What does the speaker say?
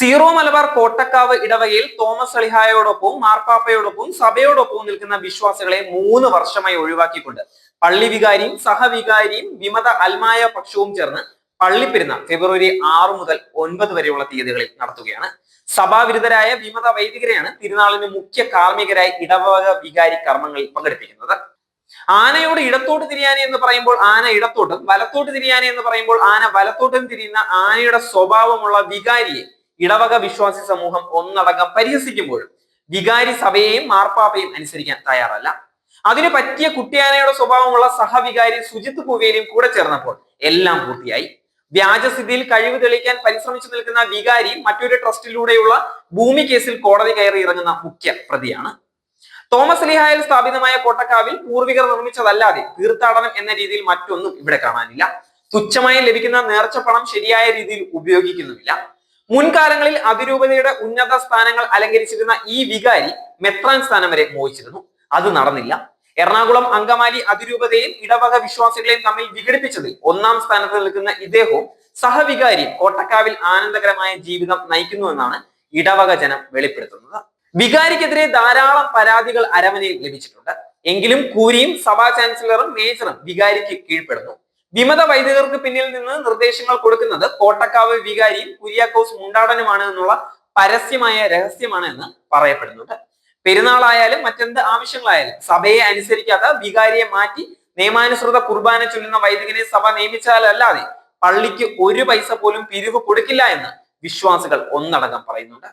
Zero Malabar Kottakkavu ഇടവകയിൽ Thomas അളിഹായോടൊപ്പവും മാർപ്പാപ്പയോടൊപ്പവും സഭയോടൊപ്പവും നിൽക്കുന്ന വിശ്വാസികളെ മൂന്ന് വർഷമായി ഒഴിവാക്കിക്കൊണ്ട് പള്ളി വികാരിയും സഹവികാരിയും വിമത അൽമായ പക്ഷവും ചേർന്ന് പള്ളിപ്പെരുന്നാൾ ഫെബ്രുവരി ആറ് മുതൽ ഒൻപത് വരെയുള്ള തീയതികളിൽ നടത്തുകയാണ്. സഭാവിരുദ്ധരായ വിമത വൈദികരെയാണ് തിരുനാളിന് മുഖ്യ കാർമ്മികരായി ഇടവക വികാരി കർമ്മങ്ങളിൽ പങ്കെടുപ്പിക്കുന്നത്. ആനയോട് ഇടത്തോട്ട് തിരിയാനെ എന്ന് പറയുമ്പോൾ ആന ഇടത്തോട്ടും വലത്തോട്ട് തിരിയാനെ എന്ന് പറയുമ്പോൾ ആന വലത്തോട്ടും തിരിയുന്ന ആനയുടെ സ്വഭാവമുള്ള വികാരിയെ ഇടവക വിശ്വാസി സമൂഹം ഒന്നടങ്കം പരിഹസിക്കുമ്പോഴും വികാരി സഭയെയും മാർപ്പാപ്പയും അനുസരിക്കാൻ തയ്യാറല്ല. അതിന് പറ്റിയ കുട്ടിയാനയുടെ സ്വഭാവമുള്ള സഹവികാരി സുജിത് പൂവേലിയും കൂടെ ചേർന്നപ്പോൾ എല്ലാം പൂർത്തിയായി. വ്യാജസ്ഥിതിയിൽ കഴിവ് തെളിയിക്കാൻ പരിശ്രമിച്ചു നിൽക്കുന്ന വികാരി മറ്റൊരു ട്രസ്റ്റിലൂടെയുള്ള ഭൂമി കേസിൽ കോടതി കയറി ഇറങ്ങുന്ന മുഖ്യ പ്രതിയാണ്. തോമസ് ലിഹായിൽ സ്ഥാപിതമായ കോട്ടക്കാവിൽ പൂർവികർ നിർമ്മിച്ചതല്ലാതെ തീർത്ഥാടനം എന്ന രീതിയിൽ മറ്റൊന്നും ഇവിടെ കാണാനില്ല. തുച്ഛമായി ലഭിക്കുന്ന നേർച്ച പണം ശരിയായ രീതിയിൽ ഉപയോഗിക്കുന്നുമില്ല. മുൻകാലങ്ങളിൽ അതിരൂപതയുടെ ഉന്നത സ്ഥാനങ്ങൾ അലങ്കരിച്ചിരുന്ന ഈ വികാരി മെത്രാൻ സ്ഥാനം വരെ മോഹിച്ചിരുന്നു. അത് നടന്നില്ല. എറണാകുളം അങ്കമാലി അതിരൂപതയും ഇടവക വിശ്വാസികളെയും തമ്മിൽ വിഘടിപ്പിച്ചതിൽ ഒന്നാം സ്ഥാനത്ത് നിൽക്കുന്ന ഇദ്ദേഹവും സഹവികാരിയും കോട്ടക്കാവിൽ ആനന്ദകരമായ ജീവിതം നയിക്കുന്നുവെന്നാണ് ഇടവക ജനം വെളിപ്പെടുത്തുന്നത്. വികാരിക്കെതിരെ ധാരാളം പരാതികൾ അരമനയിൽ ലഭിച്ചിട്ടുണ്ട്. എങ്കിലും കൂരിയും സഭാ ചാൻസലറും മേജറും വികാരിക്ക് കീഴ്പ്പെടുന്നു. വിമത വൈദികർക്ക് പിന്നിൽ നിന്ന് നിർദ്ദേശങ്ങൾ കൊടുക്കുന്നത് കോട്ടക്കാവ് വികാരിയും കുര്യാക്കോസ് മുണ്ടാടനുമാണ് എന്നുള്ള പരസ്യമായ രഹസ്യമാണ് എന്ന് പറയപ്പെടുന്നുണ്ട്. പെരുന്നാളായാലും മറ്റെന്ത് ആവശ്യങ്ങളായാലും സഭയെ അനുസരിക്കാത്ത വികാരിയെ മാറ്റി നിയമാനുസൃത കുർബാന ചൊല്ലുന്ന വൈദികനെ സഭ നിയമിച്ചാലല്ലാതെ പള്ളിക്ക് ഒരു പൈസ പോലും പിരിവ് കൊടുക്കില്ല എന്ന് വിശ്വാസികൾ ഒന്നടങ്കം പറയുന്നുണ്ട്.